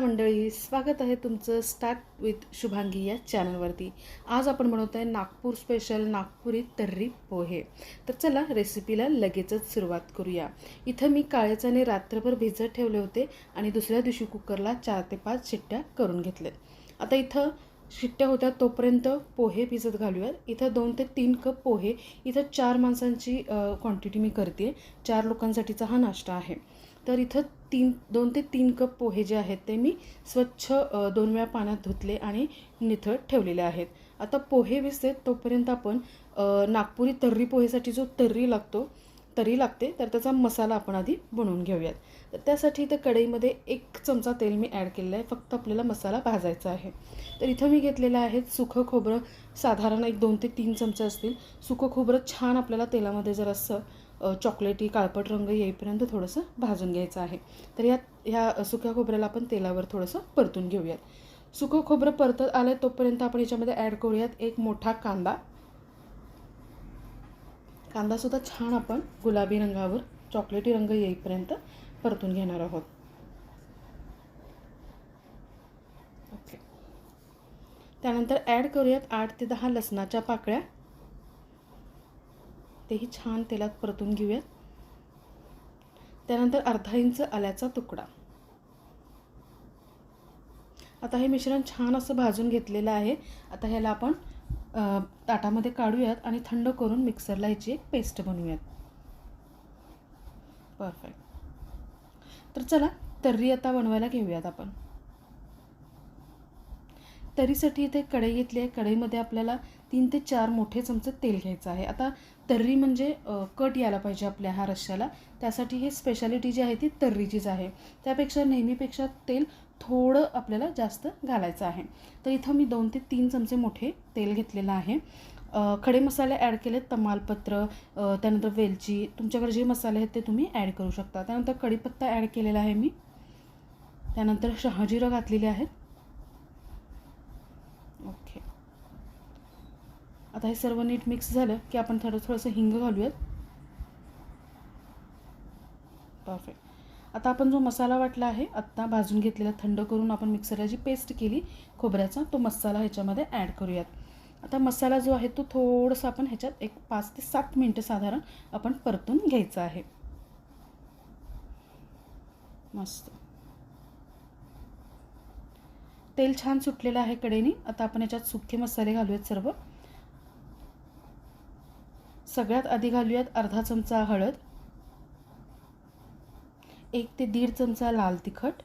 मंडळी स्वागत आहे तुमचं स्टार्ट विथ शुभांगी या चॅनलवरती आज आपण बनवत आहे नागपूर स्पेशल नागपुरी तर्री पोहे. तर चला रेसिपीला लगेचच सुरुवात करूया. इथं मी काळे चणे रात्रभर भिजत ठेवले होते आणि दुसऱ्या दिवशी कुकरला चार ते पाच शिट्ट्या करून घेतल्यात. आता इथं शिट्ट्या होत्या तोपर्यंत पोहे भिजत घालूयात. इथं दोन ते तीन कप पोहे इथं चार माणसांची क्वांटिटी मी करते. चार लोकांसाठीचा हा नाश्ता आहे. तर इथं तीन दोन ते तीन कप पोहे जे आहेत ते मी स्वच्छ दोन वेळा पाण्यात धुतले आणि निथळ ठेवलेले आहेत. आता पोहे भिजते तोपर्यंत आपण नागपुरी तर्री पोहेसाठी जो तर्री लागतो तरी लागते. तर त्याचा मसाला आपण आधी बनवून घेऊयात. तर त्यासाठी इथं कढईमध्ये एक चमचा तेल मी ॲड केलेलं आहे. फक्त आपल्याला मसाला भाजायचा आहे. तर इथं मी घेतलेलं आहे सुखं खोबरं. साधारण एक दोन ते तीन चमचे असतील. सुकं खोबरं छान आपल्याला तेलामध्ये जर असं चॉकलेटी काळपट रंग येईपर्यंत थोडंसं भाजून घ्यायचं आहे. तर या ह्या सुक्या खोबऱ्याला आपण तेलावर थोडंसं परतून घेऊयात. सुकं खोबरं परतत आलं तोपर्यंत आपण याच्यामध्ये ॲड करूयात एक मोठा कांदा. कांदासुद्धा छान आपण गुलाबी रंगावर चॉकलेटी रंग येईपर्यंत परतून घेणार आहोत. ओके त्यानंतर ॲड करूयात आठ ते दहा लसणाच्या पाकळ्या. तेही छान तेलात परतून घेऊयात. त्यानंतर अर्धा इंच आल्याचा तुकडा. आता हे मिश्रण छान असं भाजून घेतलेलं आहे. आता ह्याला आपण ताटामध्ये काढूयात आणि थंड करून मिक्सरला याची एक पेस्ट बनवूयात. परफेक्ट तर चला तर्री आता बनवायला घेऊयात आपण. तरीसाठी इथे कढई घेतली आहे. कढईमध्ये आपल्याला तीन ते चार मोठे चमचे तेल घ्यायचं आहे. आता तर्री म्हणजे कट यायला पाहिजे आपल्या ह्या रश्श्याला. त्यासाठी हे स्पेशालिटी जी आहे ती तर्रीचीच आहे. त्यापेक्षा नेहमीपेक्षा तेल थोडं आपल्याला जास्त घालायचं आहे. तर इथं मी दोन ते तीन चमचे मोठे तेल घेतलेलं आहे. खडे मसाले ॲड केलेत तमालपत्र त्यानंतर वेलची. तुमच्याकडे जे मसाले आहेत ते तुम्ही ॲड करू शकता. त्यानंतर कढीपत्ता ॲड केलेला आहे मी. त्यानंतर शहाजिरं घातलेली आहेत. ओके. आता हे सर्व नीट मिक्स झालं की आपण थोडं थोडंसं हिंग घालूयात. परफेक्ट. आता आपण जो मसाला वाटला आहे आत्ता भाजून घेतलेला थंड करून आपण मिक्सरला जी पेस्ट केली खोबऱ्याचा तो मसाला ह्याच्यामध्ये ॲड करूयात. आता मसाला जो आहे तो थोडंसं आपण ह्याच्यात एक पाच ते सात मिनटं साधारण आपण परतून घ्यायचा आहे. मस्त. तेल छान सुटलेलं आहे कडेने आता आपण याच्यात सुखे मसाले घालूयात सर्व. सगळ्यात आधी घालूयात अर्धा चमचा हळद. एक ते दीड चमचा लाल तिखट.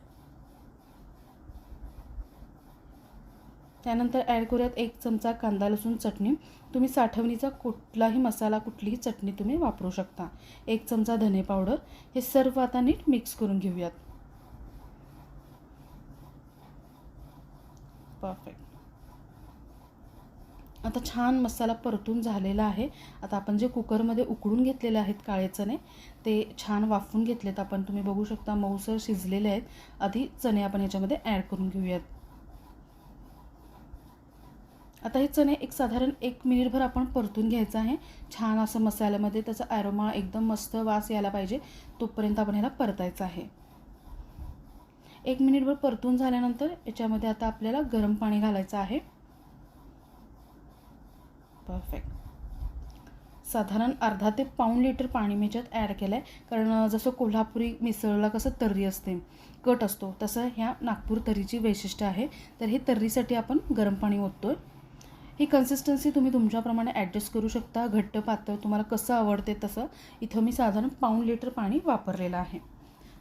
त्यानंतर ॲड करूयात एक चमचा कांदा लसूण चटणी. तुम्ही साठवणीचा कुठलाही मसाला कुठलीही चटणी तुम्ही वापरू शकता. एक चमचा धने पावडर. हे सर्व आता नीट मिक्स करून घेऊयात. परफेक्ट आता छान मसाला परतून झालेला आहे. आता आपण जे कुकरमध्ये उकडून घेतलेले आहेत काळे चणे ते छान वाफून घेतलेत आपण. तुम्ही बघू शकता मऊसर शिजलेले आहेत. आधी चणे आपण याच्यामध्ये ॲड करून घेऊयात. आता हे चणे एक साधारण एक मिनिटभर आपण परतून घ्यायचं आहे. छान असं मसाल्यामध्ये त्याचा ॲरोमा एकदम मस्त वास यायला पाहिजे. तोपर्यंत आपण ह्याला परतायचं आहे. एक मिनिटभर परतून झाल्यानंतर याच्यामध्ये आता आपल्याला गरम पाणी घालायचं आहे. परफेक्ट साधारण अर्धा ते पाऊण लिटर पाणी मी याच्यात ॲड केलं आहे कारण जसं कोल्हापुरी मिसळला कसं तर्री असते कट असतो तसं ह्या नागपूर तर्रीची वैशिष्ट्य आहे. तर हे तर्रीसाठी आपण गरम पाणी ओततो आहे ही कन्सिस्टन्सी तुम्ही तुमच्याप्रमाणे ॲडजस्ट करू शकता. घट्ट पातळ तुम्हाला कसं आवडते तसं. इथं मी साधारण पाऊण लिटर पाणी वापरलेलं आहे.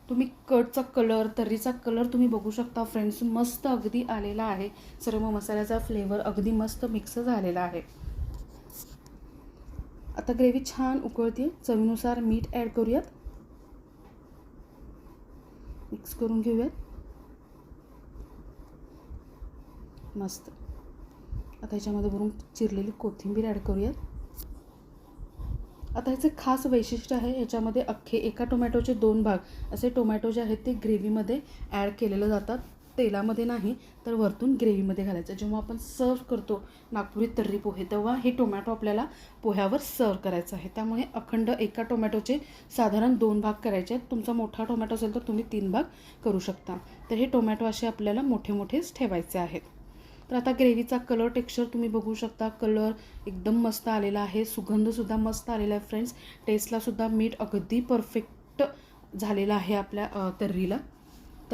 तुम्ही कटचा कलर तर्रीचा कलर तुम्ही बघू शकता. फ्रेंड्स मस्त अगदी आलेला आहे. सर्व मसाल्याचा फ्लेवर अगदी मस्त मिक्स झालेला आहे. आता ग्रेव्ही छान उकळते चवीनुसार मीठ ॲड करूयात. मिक्स करून घेऊयात. मस्त. आता ह्याच्यामध्ये भरून चिरलेली कोथिंबीर ॲड करूयात. आता ह्याचं खास वैशिष्ट्य आहे ह्याच्यामध्ये अख्खे एका टोमॅटोचे दोन भाग असे टोमॅटो जे आहेत ते ग्रेव्हीमध्ये ॲड केलेले जातात. तेलामध्ये नाही तर वरतून ग्रेव्हीमध्ये घालायचं. जेव्हा आपण सर्व करतो नागपुरी तर्री पोहे तेव्हा हे टोमॅटो आपल्याला पोह्यावर सर्व करायचं आहे. त्यामुळे अखंड एका टोमॅटोचे साधारण दोन भाग करायचे. आहेत तुमचा मोठा टोमॅटो असेल तर तुम्ही तीन भाग करू शकता. तर हे टोमॅटो असे आपल्याला मोठे मोठेच ठेवायचे आहेत. तर आता ग्रेव्हीचा कलर टेक्स्चर तुम्ही बघू शकता. कलर एकदम मस्त आलेला आहे. सुगंधसुद्धा मस्त आलेला आहे फ्रेंड्स टेस्टलासुद्धा मीठ अगदी परफेक्ट झालेलं आहे आपल्या तर्रीला.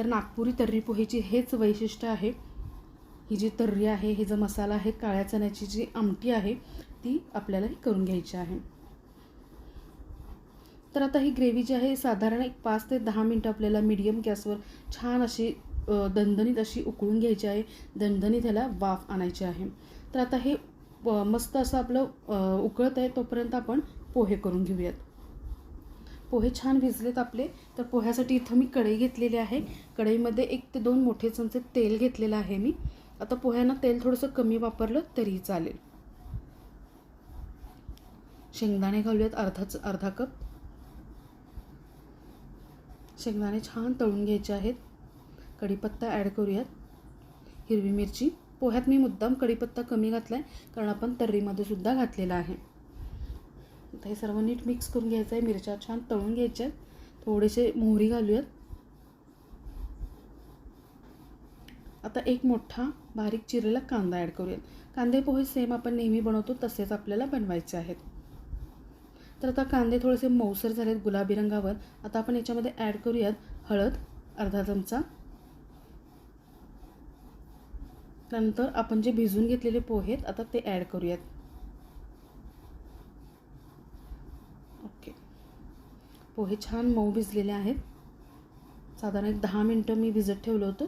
तर नागपुरी तर्री पोहेची हेच वैशिष्ट्य आहे. ही जी तर्री आहे हे जो मसाला आहे काळ्या चण्याची जी आमटी आहे ती आपल्याला ही करून घ्यायची आहे. तर आता ही ग्रेव्ही जी आहे साधारण एक पाच ते दहा मिनटं आपल्याला मीडियम गॅसवर छान अशी दणदणीत अशी उकळून घ्यायची आहे. दणदणीत ह्याला वाफ आणायची आहे. तर आता हे मस्त असं आपलं उकळत आहे तोपर्यंत आपण पोहे करून घेऊयात. पोहे छान भिजलेत आपले तर पोह्यासाठी इथं मी कढई घेतलेली आहे. कढईमध्ये एक ते दोन मोठे चमचे तेल घेतलेलं आहे मी. आता पोह्यांना तेल थोडंसं कमी वापरलं तरीही चालेल. शेंगदाणे घालूयात अर्धाच अर्धा कप. शेंगदाणे छान तळून घ्यायचे आहेत. कढीपत्ता ॲड करूयात. हिरवी मिरची. पोह्यात मी मुद्दाम कढीपत्ता कमी घातला आहे कारण आपण तर्रीमध्ये सुद्धा घातलेला आहे. हे सर्व नीट मिक्स करून घ्यायचं आहे. मिरच्या छान तळून घ्यायच्या आहेत. थोडेसे मोहरी घालूयात. आता एक मोठा बारीक चिरलेला कांदा ॲड करूयात. कांदे पोहे सेम आपण नेहमी बनवतो तसेच आपल्याला बनवायचे आहेत. तर आता कांदे थोडेसे मऊसर झालेत गुलाबी रंगावर. आता आपण याच्यामध्ये ॲड करूयात हळद अर्धा चमचा. त्यानंतर आपण जे भिजून घेतलेले पोहे आहेत आता ते ॲड करूयात. ओके. पोहे छान मऊ भिजलेले आहेत. साधारण एक दहा मिनटं मी भिजत ठेवलं होतं.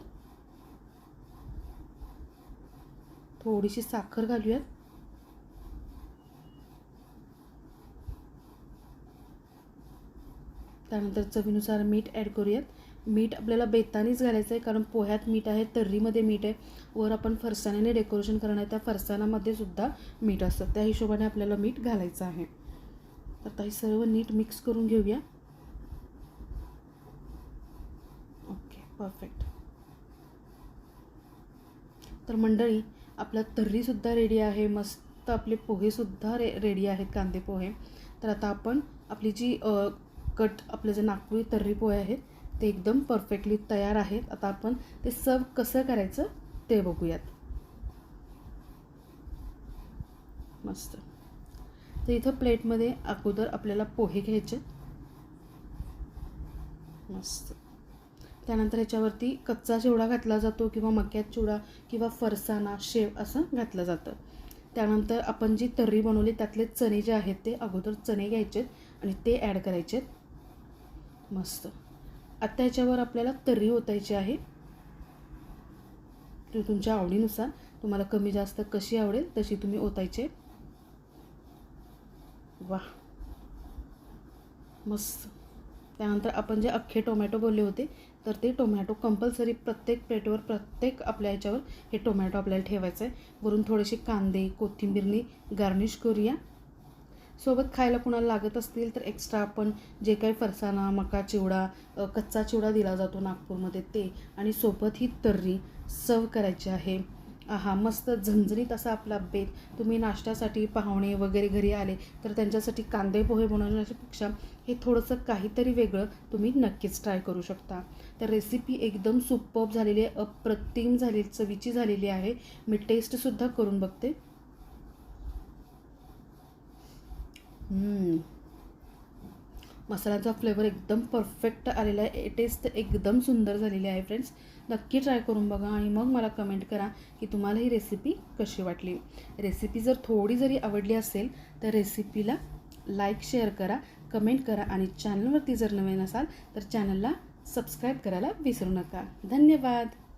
थोडीशी साखर घालूयात. त्यानंतर चवीनुसार मीठ ॲड करूयात. मीठ आपल्याला बेतानीच घालायचं आहे कारण पोह्यात मीठ आहे तर्रीमध्ये मीठ आहे. वर आपण फरसाण्याने डेकोरेशन करणार आहे त्या फरसाणामध्ये सुद्धा मीठ असतं. त्या हिशोबाने आपल्याला मीठ घालायचं आहे. आता हे सर्व नीट मिक्स करून घेऊया. ओके परफेक्ट तर मंडळी आपला तर्रीसुद्धा रेडी आहे. मस्त आपले पोहेसुद्धा रे रेडी आहेत कांदे पोहे. तर आता आपण आपली जी कट आपले जे नागपुरी तर्री पोहे आहेत ते एकदम परफेक्टली तयार आहेत. आता आपण ते सर्व कसं करायचं ते बघूयात. मस्त. तर इथं प्लेटमध्ये अगोदर आपल्याला पोहे घ्यायचे. मस्त. त्यानंतर ह्याच्यावरती कच्चा चिवडा घातला जातो किंवा मक्यात चिवडा किंवा फरसाणा शेव असं घातलं जातं. त्यानंतर आपण जी तर्री बनवली त्यातले चणे जे आहेत ते अगोदर चणे घ्यायचेत आणि ते ॲड करायचेत मस्त. आता ह्याच्यावर आपल्याला तर्री ओतायची आहे. ती तुमच्या आवडीनुसार तुम्हाला कमी जास्त कशी आवडेल तशी तुम्ही ओतायचे. वा. मस्त. त्यानंतर आपण जे अख्खे टोमॅटो बोलले होते तर ते टोमॅटो कंपल्सरी प्रत्येक प्लेटवर प्रत्येक आपल्या ह्याच्यावर हे टोमॅटो आपल्याला ठेवायचं आहे वरून थोडेसे कांदे कोथिंबीरनी गार्निश करूया. सोबत खायला कुणाला लागत असतील तर एक्स्ट्रा आपण जे काही फरसाणा मका चिवडा कच्चा चिवडा दिला जातो नागपूरमध्ये ते आणि सोबत ही तर्री सर्व करायची आहे. हा मस्त झणझणीत असा आपला बेत. तुम्ही नाश्त्यासाठी पाहुणे वगैरे घरी आले तर त्यांच्यासाठी कांदे पोहे बनवण्यापेक्षा हे थोडंसं काहीतरी वेगळं तुम्ही नक्कीच ट्राय करू शकता. तर रेसिपी एकदम सुपअप झालेली आहे अप्रतिम झाली चवीची झालेली आहे. मी टेस्टसुद्धा करून बघते. मसाल्याचा फ्लेवर एकदम परफेक्ट आलेला आहे. टेस्ट एकदम सुंदर झालेली आहे फ्रेंड्स नक्की ट्राय करून बघा आणि मग मला कमेंट करा की तुम्हाला ही रेसिपी कशी वाटली. रेसिपी जर थोडी जरी आवडली असेल तर रेसिपीला लाईक शेअर करा कमेंट करा आणि चॅनलवरती जर नवीन असाल तर चॅनलला सबस्क्राईब करायला विसरू नका. धन्यवाद!